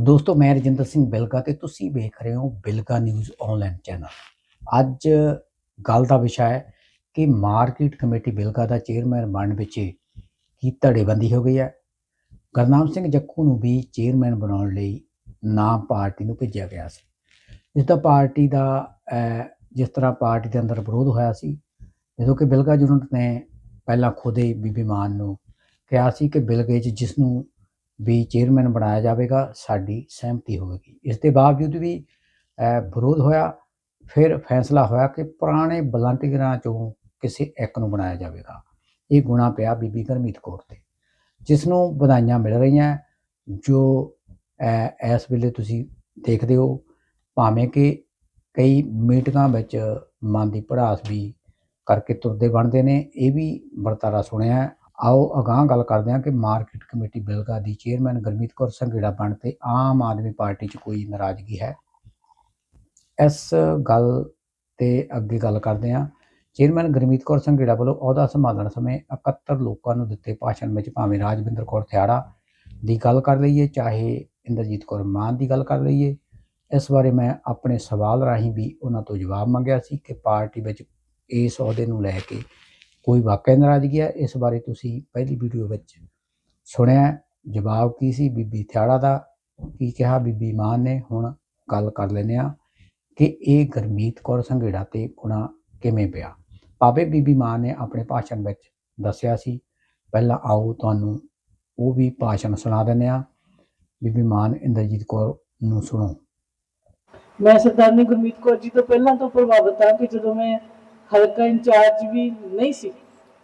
ਦੋਸਤੋ, ਮੈਂ ਰਜਿੰਦਰ ਸਿੰਘ ਬਿਲਗਾ ਤੇ ਤੁਸੀਂ ਵੇਖ ਰਹੇ ਹੋ ਬਿਲਗਾ ਨਿਊਜ਼ ਆਨਲਾਈਨ ਚੈਨਲ ਅੱਜ ਗੱਲ ਦਾ ਵਿਸ਼ਾ ਹੈ ਕਿ ਮਾਰਕੀਟ ਕਮੇਟੀ ਬਿਲਗਾ ਦਾ ਚੇਅਰਮੈਨ ਬਣਨ ਵਿੱਚ ਕੀ ਧੜੇਬੰਦੀ ਹੋ ਗਈ ਹੈ। ਗੁਰਨਾਮ ਸਿੰਘ ਜੱਖੂ ਨੂੰ ਵੀ ਚੇਅਰਮੈਨ ਬਣਾਉਣ ਲਈ ਨਾਮ ਪਾਰਟੀ ਨੂੰ ਭੇਜਿਆ ਗਿਆ ਸੀ। ਇਸ ਦਾ ਪਾਰਟੀ ਦਾ ਜਿਸ ਤਰ੍ਹਾਂ ਪਾਰਟੀ ਦੇ ਅੰਦਰ ਵਿਰੋਧ ਹੋਇਆ ਸੀ, ਜਦੋਂ ਕਿ ਬਿਲਗਾ ਯੂਨਿਟ ਨੇ ਪਹਿਲਾਂ ਖੁਦ ਹੀ ਬੀਬੀ ਮਾਨ ਨੂੰ ਕਿਹਾ ਸੀ ਕਿ ਬਿਲਗੇ 'ਚ ਜਿਸ ਨੂੰ ਵੀ ਚੇਅਰਮੈਨ ਬਣਾਇਆ ਜਾਵੇਗਾ, ਸਾਡੀ ਸਹਿਮਤੀ ਹੋਵੇਗੀ। ਇਸ ਦੇ ਬਾਵਜੂਦ ਵੀ ਵਿਰੋਧ ਹੋਇਆ, ਫਿਰ ਫੈਸਲਾ ਹੋਇਆ ਕਿ ਪੁਰਾਣੇ ਵਲੰਟੀਅਰਾਂ ਚੋਂ ਕਿਸੇ ਇੱਕ ਨੂੰ ਬਣਾਇਆ ਜਾਵੇਗਾ। ਇਹ ਗੁਣਾ ਪਿਆ ਬੀਬੀ ਗਰਮੀਤ ਕੌਰ ਤੇ, ਜਿਸ ਨੂੰ ਵਧਾਈਆਂ ਮਿਲ ਰਹੀਆਂ, ਜੋ ਇਸ ਵੇਲੇ ਤੁਸੀਂ ਦੇਖਦੇ ਹੋ, ਭਾਵੇਂ ਕਿ ਕਈ ਮੀਟਿੰਗਾਂ ਵਿੱਚ ਮਨ ਦੀ ਭੜਾਸ ਵੀ ਕਰਕੇ ਤੁਰਦੇ ਬਣਦੇ ਨੇ, ਇਹ ਵੀ ਵਰਤਾਰਾ ਸੁਣਿਆ। ਆਓ ਅਗਾਂਹ ਗੱਲ ਕਰਦੇ ਹਾਂ ਕਿ ਮਾਰਕੀਟ ਕਮੇਟੀ ਬਿਲਗਾ ਦੀ ਚੇਅਰਮੈਨ ਗੁਰਮੀਤ ਕੌਰ ਸੰਘੇੜਾ ਬਣ ਤੇ ਆਮ ਆਦਮੀ ਪਾਰਟੀ 'ਚ ਕੋਈ ਨਾਰਾਜ਼ਗੀ ਹੈ? ਇਸ ਗੱਲ ਤੇ ਅੱਗੇ ਗੱਲ ਕਰਦੇ ਹਾਂ। ਚੇਅਰਮੈਨ ਗੁਰਮੀਤ ਕੌਰ ਸੰਘੇੜਾ ਵੱਲੋਂ ਅਹੁਦਾ ਸੰਭਾਲਣ ਸਮੇਂ 71 ਲੋਕਾਂ ਨੂੰ ਦਿੱਤੇ ਭਾਸ਼ਣ ਵਿੱਚ ਭਾਵੇਂ ਰਾਜਵਿੰਦਰ ਕੌਰ ਥਿਆੜਾ ਦੀ ਗੱਲ ਕਰ ਲਈਏ, ਚਾਹੇ ਇੰਦਰਜੀਤ ਕੌਰ ਮਾਨ ਦੀ ਗੱਲ ਕਰ ਲਈਏ। ਇਸ ਬਾਰੇ ਮੈਂ ਆਪਣੇ ਸਵਾਲ ਰਾਹੀਂ ਵੀ ਉਹਨਾਂ ਤੋਂ ਜਵਾਬ ਮੰਗਿਆ ਸੀ ਕਿ ਪਾਰਟੀ ਵਿੱਚ ਇਸ ਅਹੁਦੇ ਨੂੰ ਲੈ ਕੇ ਕੋਈ ਵਾਕਿਆ ਨਾਰਾਜ਼ਗੀ ਹੈ ਇਸ ਬਾਰੇ ਤੁਸੀਂ ਪਹਿਲੀ ਵੀਡੀਓ ਵਿੱਚ ਸੁਣਿਆ। ਜਵਾਬ ਕੀ ਸੀ? ਬੀਬੀ ਥਿਆੜਾ ਦਾ। ਕੀ ਕਿਹਾ? ਬੀਬੀ ਮਾਨ ਨੇ। ਹੁਣ ਗੱਲ ਕਰ ਲੈਂਦੇ ਆ ਕਿ ਇਹ ਗੁਰਮੀਤ ਕੌਰ ਸੰਘੇੜਾ ਤੇ ਗੁਣਾ ਕਿਵੇਂ ਪਿਆ? ਭਾਵੇਂ ਬੀਬੀ ਮਾਨ ਨੇ ਆਪਣੇ ਭਾਸ਼ਣ ਵਿੱਚ ਦੱਸਿਆ ਸੀ, ਪਹਿਲਾਂ ਆਓ ਤੁਹਾਨੂੰ ਉਹ ਵੀ ਭਾਸ਼ਣ ਸੁਣਾ ਦਿੰਦੇ ਆ ਬੀਬੀ ਮਾਨ ਇੰਦਰਜੀਤ ਕੌਰ ਨੂੰ ਸੁਣੋ। ਮੈਂ ਸਰਦਾਰਨੀ ਗੁਰਮੀਤ ਕੌਰ ਜੀ ਤੋਂ ਪਹਿਲਾਂ ਤੋਂ ਪ੍ਰਭਾਵਿਤ ਹਾਂ ਕਿ ਜਦੋਂ ਮੈਂ ਹਲਕਾ ਇੰਚਾਰਜ ਵੀ ਨਹੀਂ ਸੀ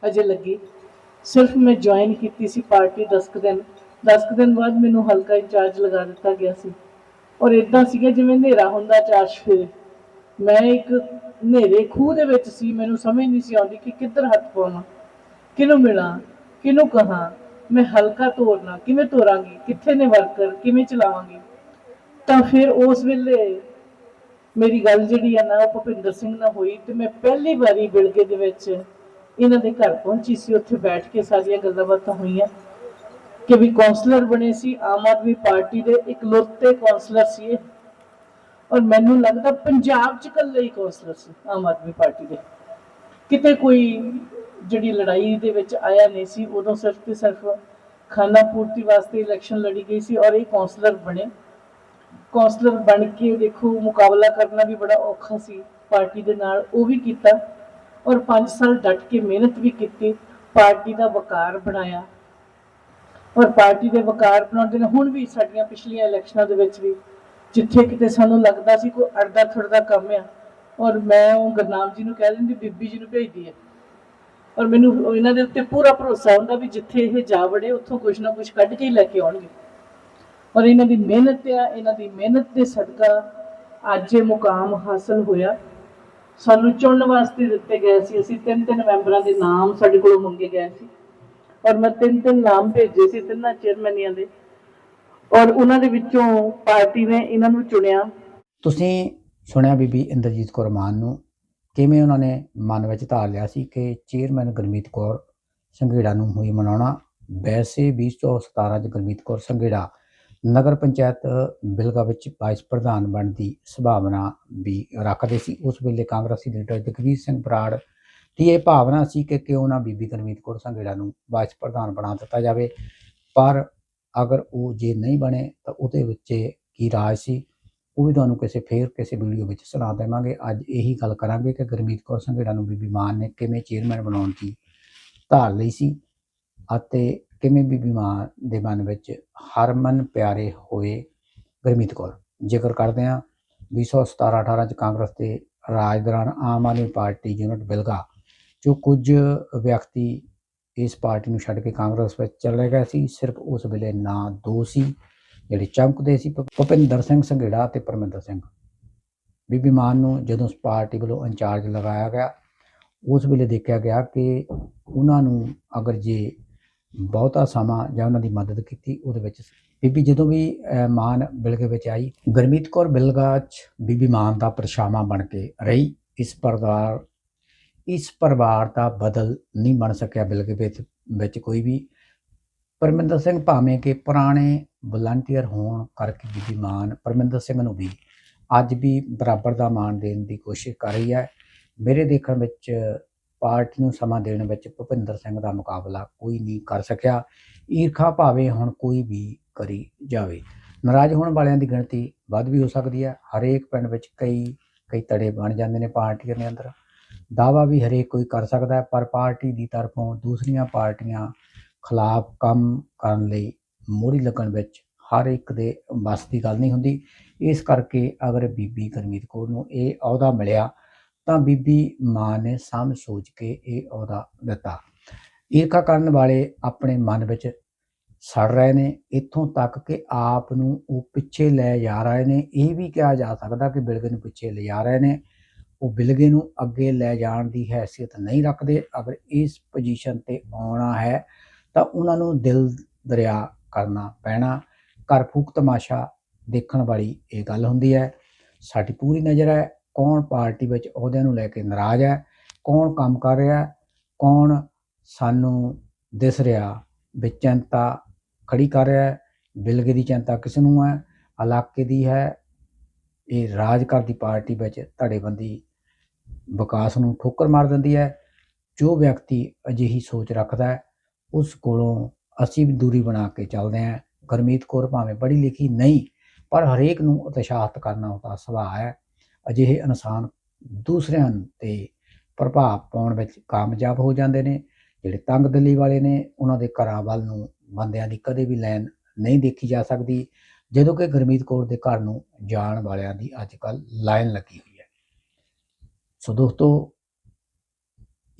ਅਜੇ ਲੱਗੀ। ਸਿਰਫ ਮੈਂ ਜੁਆਇਨ ਕੀਤੀ ਸੀ ਪਾਰਟੀ 10 ਕੁ ਦਿਨ। 10 ਕੁ ਦਿਨ ਬਾਅਦ ਮੈਨੂੰ ਹਲਕਾ ਇੰਚਾਰਜ ਲਗਾ ਦਿੱਤਾ ਗਿਆ ਸੀ। ਔਰ ਇਦਾਂ ਸੀਗਾ ਜਿਵੇਂ ਹਨੇਰਾ ਹੁੰਦਾ ਚਾਰਸ਼ ਫੇਰੇ ਮੈਂ ਇੱਕ ਹਨੇਰੇ ਖੂਹ ਦੇ ਵਿੱਚ ਸੀ, ਮੈਨੂੰ ਸਮਝ ਨਹੀਂ ਸੀ ਆਉਂਦੀ ਕਿ ਕਿੱਧਰ ਹੱਥ ਪਾਵਾਂ ਕਿਹਨੂੰ ਮਿਲਾਂ, ਕਿਹਨੂੰ ਕਹਾਂ, ਮੈਂ ਹਲਕਾ ਤੋਰਨਾ ਕਿਵੇਂ ਤੋਰਾਂਗੀ, ਕਿੱਥੇ ਨੇ ਵਰਕਰ ਕਿਵੇਂ ਚਲਾਵਾਂਗੀ। ਤਾਂ ਫਿਰ ਉਸ ਵੇਲੇ ਮੇਰੀ ਗੱਲ ਜਿਹੜੀ ਆ ਨਾ, ਉਹ ਭੁਪਿੰਦਰ ਸਿੰਘ ਨਾਲ ਹੋਈ ਤੇ ਮੈਂ ਪਹਿਲੀ ਵਾਰੀ ਬਿਲਗੇ ਦੇ ਵਿੱਚ ਇਹਨਾਂ ਦੇ ਘਰ ਪਹੁੰਚੀ ਸੀ। ਉੱਥੇ ਬੈਠ ਕੇ ਸਾਰੀਆਂ ਗੱਲਾਂ ਬਾਤਾਂ ਹੋਈਆਂ ਕਿ ਵੀ ਕਾਉਂਸਲਰ ਬਣੇ ਸੀ, ਆਮ ਆਦਮੀ ਪਾਰਟੀ ਦੇ ਇਕਲੌਤੇ ਕਾਉਂਸਲਰ ਸੀ ਇਹ। ਔਰ ਮੈਨੂੰ ਲੱਗਦਾ ਪੰਜਾਬ ਚ ਇਕੱਲੇ ਹੀ ਕਾਉਂਸਲਰ ਸੀ, ਆਮ ਆਦਮੀ ਪਾਰਟੀ ਦੇ। ਕਿਤੇ ਕੋਈ ਜਿਹੜੀ ਲੜਾਈ ਦੇ ਵਿੱਚ ਆਇਆ ਨਹੀਂ ਸੀ, ਉਦੋਂ ਸਿਰਫ ਤੇ ਸਿਰਫ ਖਾਨਾ ਪੂਰਤੀ ਵਾਸਤੇ ਇਲੈਕਸ਼ਨ ਲੜੀ ਗਈ ਸੀ ਔਰ ਇਹ ਕਾਉਂਸਲਰ ਬਣੇ। ਕੌਂਸਲਰ ਬਣ ਕੇ ਦੇਖੋ, ਮੁਕਾਬਲਾ ਕਰਨਾ ਵੀ ਬੜਾ ਔਖਾ ਸੀ, ਪਾਰਟੀ ਦੇ ਨਾਲ ਉਹ ਵੀ ਕੀਤਾ ਔਰ 5 ਸਾਲ ਡਟ ਕੇ ਮਿਹਨਤ ਵੀ ਕੀਤੀ, ਪਾਰਟੀ ਦਾ ਵਕਾਰ ਬਣਾਇਆ। ਔਰ ਪਾਰਟੀ ਦੇ ਵਕਾਰ ਬਣਾਉਂਦੇ ਨੇ, ਹੁਣ ਵੀ ਸਾਡੀਆਂ ਪਿਛਲੀਆਂ ਇਲੈਕਸ਼ਨਾਂ ਦੇ ਵਿੱਚ ਵੀ, ਜਿੱਥੇ ਕਿਤੇ ਸਾਨੂੰ ਲੱਗਦਾ ਸੀ ਕੋਈ ਅੜਦਾ ਥੜਦਾ ਕੰਮ ਆ, ਔਰ ਮੈਂ ਉਹ ਗੁਰਨਾਮ ਜੀ ਨੂੰ ਕਹਿ ਦਿੰਦੀ, ਬੀਬੀ ਜੀ ਨੂੰ ਭੇਜਦੀ ਹੈ ਔਰ ਮੈਨੂੰ ਇਹਨਾਂ ਦੇ ਉੱਤੇ ਪੂਰਾ ਭਰੋਸਾ ਹੁੰਦਾ ਵੀ ਜਿੱਥੇ ਇਹ ਜਾ ਵੜੇ, ਉੱਥੋਂ ਕੁਝ ਨਾ ਕੁਝ ਕੱਢ ਕੇ ਹੀ ਲੈ ਕੇ ਆਉਣਗੇ। ਔਰ ਇਹਨਾਂ ਦੀ ਮਿਹਨਤ ਆ, ਇਹਨਾਂ ਦੀ ਮਿਹਨਤ ਦੇ ਸਦਕਾ ਅੱਜ ਇਹ ਮੁਕਾਮ ਹਾਸਲ ਹੋਇਆ। ਸਾਨੂੰ ਚੁਣਨ ਵਾਸਤੇ ਦਿੱਤੇ ਗਏ ਸੀ। ਅਸੀਂ ਤਿੰਨ ਤਿੰਨ ਮੈਂਬਰਾਂ ਦੇ ਨਾਮ ਸਾਡੇ ਕੋਲੋਂ ਮੰਗੇ ਗਏ ਸੀ। ਔਰ ਮੈਂ ਤਿੰਨ ਤਿੰਨ ਨਾਮ ਭੇਜੇ ਸੀ ਤਿੰਨਾਂ ਚੇਅਰਮੈਨੀਆਂ ਦੇ। ਔਰ ਉਹਨਾਂ ਦੇ ਵਿੱਚੋਂ ਪਾਰਟੀ ਨੇ ਇਹਨਾਂ ਨੂੰ ਚੁਣਿਆ। ਤੁਸੀਂ ਸੁਣਿਆ ਬੀਬੀ ਇੰਦਰਜੀਤ ਕੌਰ ਮਾਨ ਨੂੰ ਕਿਵੇਂ ਉਹਨਾਂ ਨੇ ਮਨ ਵਿੱਚ ਧਾਰ ਲਿਆ ਸੀ ਕਿ ਚੇਅਰਮੈਨ ਗੁਰਮੀਤ ਕੌਰ ਸੰਘੇੜਾ ਨੂੰ ਹੋਈ ਮਨਾਉਣਾ? ਵੈਸੇ 2017 ਚ ਗੁਰਮੀਤ ਕੌਰ ਸੰਘੇੜਾ ਨਗਰ ਪੰਚਾਇਤ ਬਿਲਗਾ ਵਿੱਚ ਵਾਈਸ ਪ੍ਰਧਾਨ ਬਣਨ ਦੀ ਸੰਭਾਵਨਾ ਵੀ ਰੱਖਦੇ ਸੀ। ਉਸ ਵੇਲੇ ਕਾਂਗਰਸੀ ਲੀਡਰ ਜਗਵੀਰ ਸਿੰਘ ਬਰਾੜ ਦੀ ਇਹ ਭਾਵਨਾ ਸੀ ਕਿ ਕਿਉਂ ਨਾ ਬੀਬੀ ਗੁਰਮੀਤ ਕੌਰ ਸੰਘੇੜਾ ਨੂੰ ਵਾਈਸ ਪ੍ਰਧਾਨ ਬਣਾ ਦਿੱਤਾ ਜਾਵੇ। ਪਰ ਅਗਰ ਉਹ ਜੇ ਨਹੀਂ ਬਣੇ ਤਾਂ ਉਹਦੇ ਵਿੱਚ ਕੀ ਰਾਜ ਸੀ, ਉਹ ਵੀ ਤੁਹਾਨੂੰ ਕਿਸੇ ਫੇਰ ਕਿਸੇ ਵੀਡੀਓ ਵਿੱਚ ਸੁਣਾ ਦੇਵਾਂਗੇ। ਅੱਜ ਇਹੀ ਗੱਲ ਕਰਾਂਗੇ ਕਿ ਗੁਰਮੀਤ ਕੌਰ ਸੰਘੇੜਾ ਨੂੰ ਬੀਬੀ ਮਾਨ ਨੇ ਕਿਵੇਂ ਚੇਅਰਮੈਨ ਬਣਾਉਣ ਦੀ ਧਾਰ ਲਈ ਸੀ ਅਤੇ ਕਿਵੇਂ ਬੀਬੀ ਮਾਨ ਦੇ ਮਨ ਵਿੱਚ ਹਰਮਨ ਪਿਆਰੇ ਹੋਏ, ਗੁਰਮੀਤ ਕੌਰ। ਜ਼ਿਕਰ ਕਰਦੇ ਹਾਂ 2017 18 ਚ ਕਾਂਗਰਸ ਦੇ ਰਾਜ ਦੌਰਾਨ ਆਮ ਆਦਮੀ ਪਾਰਟੀ ਯੂਨਿਟ ਬਿਲਗਾ, ਜੋ ਕੁਝ ਵਿਅਕਤੀ ਇਸ ਪਾਰਟੀ ਨੂੰ ਛੱਡ ਕੇ ਕਾਂਗਰਸ ਵਿੱਚ ਚਲੇ ਗਏ ਸੀ, ਸਿਰਫ ਉਸ ਵੇਲੇ ਨਾਂ ਦੋ ਸੀ, ਜਿਹੜੇ ਚਮਕਦੇ ਸੀ, ਭ- ਭੁਪਿੰਦਰ ਸਿੰਘ ਸੰਘੇੜਾ ਤੇ ਪਰਮਿੰਦਰ ਸਿੰਘ। ਬੀਬੀ ਮਾਨ ਨੂੰ ਜਦੋਂ ਇਸ ਪਾਰਟੀ ਵੱਲੋਂ ਇੰਚਾਰਜ ਲਗਾਇਆ ਗਿਆ, ਉਸ ਵੇਲੇ ਦੇਖਿਆ ਗਿਆ ਕਿ ਉਹਨਾਂ ਨੂੰ ਅਗਰ ਜੇ ਬਹੁਤਾ ਸਮਾਂ ਜਾਂ ਉਹਨਾਂ ਦੀ ਮਦਦ ਕੀਤੀ, ਉਹਦੇ ਵਿੱਚ ਬੀਬੀ ਜਦੋਂ ਵੀ ਮਾਨ ਬਿਲਗੇ ਵਿੱਚ ਆਈ, ਗੁਰਮੀਤ ਕੌਰ ਬਿਲਗਾ 'ਚ ਬੀਬੀ ਮਾਨ ਦਾ ਪਰਛਾਵਾਂ ਬਣ ਕੇ ਰਹੀ। ਇਸ ਪਰਿਵਾਰ ਇਸ ਪਰਿਵਾਰ ਦਾ ਬਦਲ ਨਹੀਂ ਬਣ ਸਕਿਆ ਬਿਲਗੇ ਵਿੱਚ ਵਿੱਚ ਕੋਈ ਵੀ। ਪਰਮਿੰਦਰ ਸਿੰਘ ਭਾਵੇਂ ਕਿ ਪੁਰਾਣੇ ਵਲੰਟੀਅਰ ਹੋਣ ਕਰਕੇ ਬੀਬੀ ਮਾਨ, ਪਰਮਿੰਦਰ ਸਿੰਘ ਨੂੰ ਵੀ ਅੱਜ ਵੀ ਬਰਾਬਰ ਦਾ ਮਾਣ ਦੇਣ ਦੀ ਕੋਸ਼ਿਸ਼ ਕਰ ਰਹੀ ਹੈ। ਮੇਰੇ ਦੇਖਣ ਵਿੱਚ ਪਾਰਟੀ ਨੂੰ ਸਮਾਂ ਦੇਣ ਵਿੱਚ ਭੁਪਿੰਦਰ ਸਿੰਘ ਦਾ ਮੁਕਾਬਲਾ ਕੋਈ ਨਹੀਂ ਕਰ ਸਕਿਆ। ਈਰਖਾ ਭਾਵੇਂ ਹੁਣ ਕੋਈ ਵੀ ਕਰੀ ਜਾਵੇ। ਨਾਰਾਜ਼ ਹੋਣ ਵਾਲਿਆਂ ਦੀ ਗਿਣਤੀ ਵੱਧ ਵੀ ਹੋ ਸਕਦੀ ਹੈ। ਹਰੇਕ ਪਿੰਡ ਵਿੱਚ ਕਈ ਕਈ ਤੜੇ ਬਣ ਜਾਂਦੇ ਨੇ ਪਾਰਟੀਆਂ ਦੇ ਅੰਦਰ। ਦਾਵਾ ਵੀ ਹਰੇਕ ਕੋਈ ਕਰ ਸਕਦਾ ਹੈ, ਪਰ ਪਾਰਟੀ ਦੀ ਤਰਫੋਂ ਦੂਸਰੀਆਂ ਪਾਰਟੀਆਂ ਖਿਲਾਫ ਕੰਮ ਕਰਨ ਲਈ ਮੋਹਰੀ ਲੱਗਣ ਵਿੱਚ ਹਰ ਇੱਕ ਦੇ ਬਸ ਦੀ ਗੱਲ ਨਹੀਂ ਹੁੰਦੀ। ਇਸ ਕਰਕੇ ਅਗਰ ਬੀਬੀ ਗੁਰਮੀਤ ਕੌਰ ਨੂੰ ਇਹ ਅਹੁਦਾ ਮਿਲਿਆ ਤਾਂ ਬੀਬੀ ਮਾਂ ਨੇ ਸਮਝ ਸੋਚ ਕੇ ਇਹ ਅਹੁਦਾ ਦਿੱਤਾ। ਈਰਖਾ ਕਰਨ ਵਾਲੇ ਆਪਣੇ ਮਨ ਵਿੱਚ ਸੜ ਰਹੇ ਨੇ। ਇੱਥੋਂ ਤੱਕ ਕਿ ਆਪ ਨੂੰ ਉਹ ਪਿੱਛੇ ਲੈ ਜਾ ਰਹੇ ਨੇ। ਇਹ ਵੀ ਕਿਹਾ ਜਾ ਸਕਦਾ ਕਿ ਬਿਲਗੇ ਨੂੰ ਪਿੱਛੇ ਲੈ ਜਾ ਰਹੇ ਨੇ। ਉਹ ਬਿਲਗੇ ਨੂੰ ਅੱਗੇ ਲੈ ਜਾਣ ਦੀ ਹੈਸੀਅਤ ਨਹੀਂ ਰੱਖਦੇ। ਅਗਰ ਇਸ ਪੋਜੀਸ਼ਨ ਤੇ ਆਉਣਾ ਹੈ ਤਾਂ ਉਹਨਾਂ ਨੂੰ ਦਿਲ ਦਰਿਆ ਕਰਨਾ ਪੈਣਾ। ਕਰ ਫੂਕ ਤਮਾਸ਼ਾ ਦੇਖਣ ਵਾਲੀ ਇਹ ਗੱਲ ਹੁੰਦੀ ਹੈ। ਸਾਡੀ ਪੂਰੀ ਨਜ਼ਰ ਹੈ। ਕੌਣ ਪਾਰਟੀ ਵਿੱਚ ਅਹੁਦਿਆਂ ਨੂੰ ਲੈ ਕੇ ਨਾਰਾਜ਼ ਹੈ, ਕੌਣ ਕੰਮ ਕਰ ਰਿਹਾ ਕੌਣ ਸਾਨੂੰ ਦਿਸ ਰਿਹਾ ਵੀ ਚਿੰਤਾ ਖੜੀ ਕਰ ਰਿਹਾ ਹੈ, ਬਿਲਗੇ ਦੀ ਚਿੰਤਾ ਕਿਸ ਨੂੰ ਹੈ, ਇਲਾਕੇ ਦੀ ਹੈ, ਇਹ ਰਾਜ ਕਰਦੀ ਪਾਰਟੀ ਵਿੱਚ ਧੜੇਬੰਦੀ, ਵਿਕਾਸ ਨੂੰ ਠੋਕਰ ਮਾਰ ਦਿੰਦੀ ਹੈ, ਜੋ ਵਿਅਕਤੀ ਅਜਿਹੀ ਸੋਚ ਰੱਖਦਾ ਹੈ, ਉਸ ਕੋਲੋਂ ਅਸੀਂ ਵੀ ਦੂਰੀ ਬਣਾ ਕੇ ਚੱਲਦੇ ਹਾਂ। ਗੁਰਮੀਤ ਕੌਰ ਭਾਵੇਂ ਪੜ੍ਹੀ ਲਿਖੀ ਨਹੀਂ, ਪਰ ਹਰੇਕ ਨੂੰ ਉਤਸ਼ਾਹਿਤ ਕਰਨਾ ਉਹਦਾ ਸੁਭਾਅ ਹੈ। ਅਜਿਹੇ ਇਨਸਾਨ ਦੂਸਰਿਆਂ ਤੇ ਪ੍ਰਭਾਵ ਪਾਉਣ ਵਿੱਚ ਕਾਮਯਾਬ ਹੋ ਜਾਂਦੇ ਨੇ, ਜਿਹੜੇ ਤੰਗ ਦਿਲੀ ਵਾਲੇ ਨੇ, ਉਹਨਾਂ ਦੇ ਘਰਾਂ ਵੱਲ ਨੂੰ ਬੰਦਿਆਂ ਦੀ ਕਦੇ ਵੀ ਲਾਈਨ ਨਹੀਂ ਦੇਖੀ ਜਾ ਸਕਦੀ, ਜਦੋਂ ਕਿ ਗੁਰਮੀਤ ਕੌਰ ਦੇ ਘਰ ਨੂੰ ਜਾਣ ਵਾਲਿਆਂ ਦੀ ਅੱਜ ਕੱਲ ਲਾਈਨ ਲੱਗੀ ਹੋਈ ਹੈ। ਸੋ ਦੋਸਤੋ,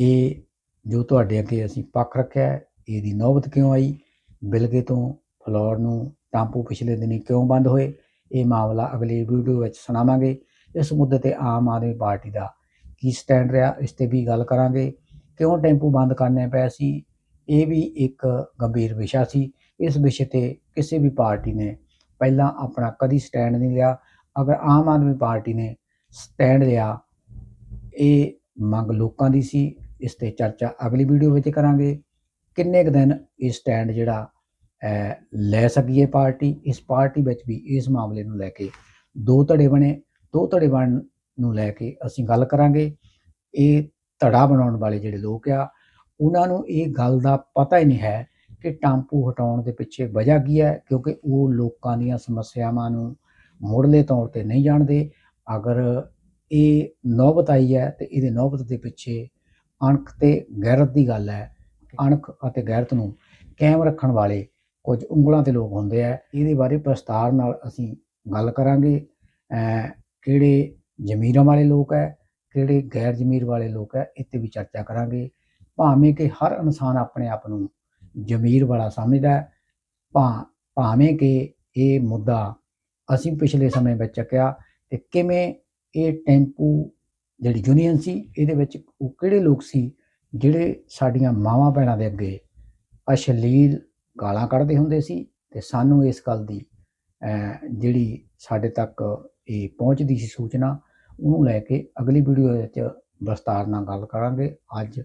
ਇਹ ਜੋ ਤੁਹਾਡੇ ਅੱਗੇ ਅਸੀਂ ਪੱਖ ਰੱਖਿਆ ਇਹਦੀ ਨੌਬਤ ਕਿਉਂ ਆਈ? ਬਿਲਗੇ ਤੋਂ ਫਲੋਰ ਨੂੰ ਟਾਂਪੂ ਪਿਛਲੇ ਦਿਨੀ ਕਿਉਂ ਬੰਦ ਹੋਏ? ਇਹ ਮਾਮਲਾ ਅਗਲੀ ਵੀਡੀਓ ਵਿੱਚ ਸੁਣਾਵਾਂਗੇ। ਇਸ ਮੁੱਦੇ ਤੇ ਆਮ ਆਦਮੀ ਪਾਰਟੀ ਦਾ ਕੀ ਸਟੈਂਡ ਰਿਹਾ, ਇਸ ਤੇ ਵੀ ਗੱਲ ਕਰਾਂਗੇ। ਕਿਉਂ ਟੈਂਪੂ ਬੰਦ ਕਰਨੇ ਪਏ ਸੀ? ਇਹ ਵੀ ਇੱਕ ਗੰਭੀਰ ਵਿਸ਼ਾ ਸੀ। ਇਸ ਵਿਸ਼ੇ ਤੇ ਕਿਸੇ ਵੀ ਪਾਰਟੀ ਨੇ ਪਹਿਲਾਂ ਆਪਣਾ ਕਦੀ ਸਟੈਂਡ ਨਹੀਂ ਲਿਆ। ਅਗਰ ਆਮ ਆਦਮੀ ਪਾਰਟੀ ਨੇ ਸਟੈਂਡ ਲਿਆ, ਇਹ ਮੰਗ ਲੋਕਾਂ ਦੀ ਸੀ। ਇਸ ਤੇ ਚਰਚਾ ਅਗਲੀ ਵੀਡੀਓ ਵਿੱਚ ਕਰਾਂਗੇ। ਕਿੰਨੇ ਕੁ ਦਿਨ ਇਹ ਸਟੈਂਡ ਜਿਹੜਾ ਲੈ ਸਕੀਏ ਪਾਰਟੀ? ਇਸ ਪਾਰਟੀ ਵਿੱਚ ਵੀ ਇਸ ਮਾਮਲੇ ਨੂੰ ਲੈ ਕੇ ਦੋ ਧੜੇ ਬਣੇ। ਦੋ ਧੜੇ ਬਣ ਨੂੰ ਲੈ ਕੇ ਅਸੀਂ ਗੱਲ ਕਰਾਂਗੇ। ਇਹ ਧੜਾ ਬਣਾਉਣ ਵਾਲੇ ਜਿਹੜੇ ਲੋਕ ਆ, ਉਹਨਾਂ ਨੂੰ ਇਹ ਗੱਲ ਦਾ ਪਤਾ ਹੀ ਨਹੀਂ ਹੈ ਕਿ ਟਾਂਪੂ ਹਟਾਉਣ ਦੇ ਪਿੱਛੇ ਵਜ੍ਹਾ ਕੀ ਹੈ, ਕਿਉਂਕਿ ਉਹ ਲੋਕਾਂ ਦੀਆਂ ਸਮੱਸਿਆਵਾਂ ਨੂੰ ਮੁੱਢਲੇ ਤੌਰ ਤੇ ਨਹੀਂ ਜਾਣਦੇ। ਅਗਰ ਇਹ ਨੌਬਤ ਆਈ ਹੈ ਤੇ ਇਹਦੇ ਨੌਬਤ ਦੇ ਪਿੱਛੇ ਅਣਖ ਤੇ ਗੈਰਤ ਦੀ ਗੱਲ ਹੈ। ਅਣਖ ਅਤੇ ਗੈਰਤ ਨੂੰ ਕਾਇਮ ਰੱਖਣ ਵਾਲੇ ਕੁਝ ਉਂਗਲਾਂ ਤੇ ਲੋਕ ਹੁੰਦੇ ਆ। ਇਹਦੇ ਬਾਰੇ ਵਿਸਤਾਰ ਨਾਲ ਅਸੀਂ ਗੱਲ ਕਰਾਂਗੇ। ਅਹ ਕਿਹੜੇ ਜ਼ਮੀਰਾਂ ਵਾਲੇ ਲੋਕ ਹੈ, ਕਿਹੜੇ ਗੈਰ ਜ਼ਮੀਰ ਵਾਲੇ ਲੋਕ ਹੈ ਇੱਥੇ ਵੀ ਚਰਚਾ ਕਰਾਂਗੇ। ਭਾਵੇਂ ਕਿ ਹਰ ਇਨਸਾਨ ਆਪਣੇ ਆਪ ਨੂੰ ਜ਼ਮੀਰ ਵਾਲਾ ਸਮਝਦਾ ਹੈ, ਭਾ, ਭਾਵੇਂ ਕਿ ਇਹ ਮੁੱਦਾ ਅਸੀਂ ਪਿਛਲੇ ਸਮੇਂ ਵਿੱਚ ਚੱਕਿਆ ਤੇ ਕਿਵੇਂ ਇਹ ਟੈਂਪੂ ਜਿਹੜੀ ਯੂਨੀਅਨ ਸੀ, ਇਹਦੇ ਵਿੱਚ ਉਹ ਕਿਹੜੇ ਲੋਕ ਸੀ ਜਿਹੜੇ ਸਾਡੀਆਂ ਮਾਵਾਂ ਭੈਣਾਂ ਦੇ ਅੱਗੇ ਅਸ਼ਲੀਲ ਗਾਲਾਂ ਕੱਢਦੇ ਹੁੰਦੇ ਸੀ ਤੇ ਸਾਨੂੰ ਇਸ ਗੱਲ ਦੀ ਜਿਹੜੀ ਸਾਡੇ ਤੱਕ ਇਹ ਪਹੁੰਚਦੀ ਸੀ ਸੂਚਨਾ, ਉਹਨੂੰ ਲੈ ਕੇ ਅਗਲੀ ਵੀਡੀਓ ਵਿੱਚ ਵਿਸਤਾਰ ਨਾਲ ਗੱਲ ਕਰਾਂਗੇ। ਅੱਜ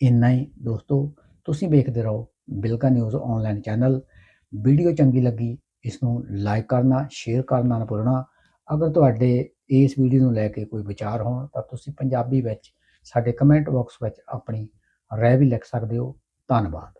ਇੰਨਾ ਹੀ ਦੋਸਤੋ, ਤੁਸੀਂ ਵੇਖਦੇ ਰਹੋ Bilga news online channel video ਚੰਗੀ ਲੱਗੀ ਇਸ ਨੂੰ ਲਾਈਕ ਕਰਨਾ ਸ਼ੇਅਰ ਕਰਨਾ ਨਾ ਭੁੱਲਣਾ। ਅਗਰ ਤੁਹਾਡੇ ਇਸ ਵੀਡੀਓ ਨੂੰ ਲੈ ਕੇ ਕੋਈ ਵਿਚਾਰ ਹੋਣ, ਤਾਂ ਤੁਸੀਂ ਪੰਜਾਬੀ ਵਿੱਚ ਸਾਡੇ ਕਮੈਂਟ ਬਾਕਸ ਵਿੱਚ ਆਪਣੀ ਰਾਏ ਵੀ ਲਿਖ ਸਕਦੇ ਹੋ। ਧੰਨਵਾਦ।